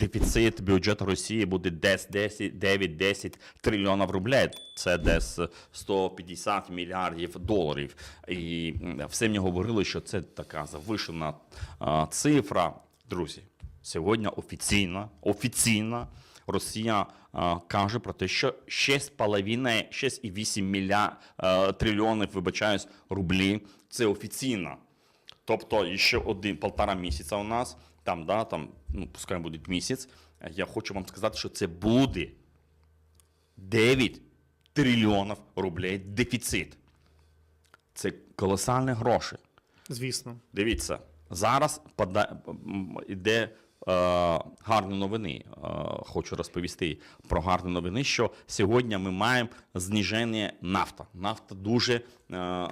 дефіцит бюджету Росії буде десь 10, 9-10 трильйонів рублей. Це десь 150 мільярдів доларів. І все мені говорили, що це така завишена цифра. Друзі, сьогодні офіційно, офіційно Росія каже про те, що 6,5, 6,8 мілья, а, трильйонів, вибачаюсь, рублі. Це офіційно. Тобто ще один полтора місяця у нас, там, да, там, ну, пускай буде місяць. Я хочу вам сказати, що це буде 9 трильйонів рублей дефіцит. Це колосальні гроші. Звісно. Дивіться, зараз пода... е, гарні новини. Е, хочу розповісти про гарні новини, що сьогодні ми маємо зниження нафта. Нафта дуже е,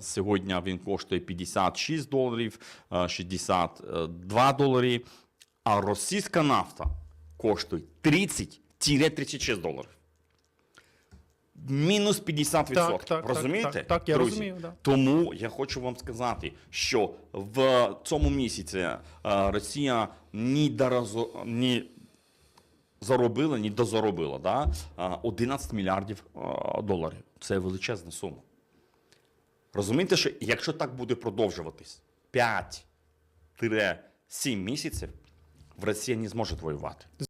сьогодні він коштує 56 доларів, е, 62 долари, а російська нафта коштує 30-36 доларів. Мінус 50%. Так, так, Розумієте? так, так, я друзі? розумію, да. Тому я хочу вам сказати, що в цьому місяці е, Росія ні доразо, ні заробила, ні дозаробила да? е, 11 мільярдів е, доларів. Це величезна сума. Розумієте, що якщо так буде продовжуватись 5-7 місяців, в Росія не зможе воювати.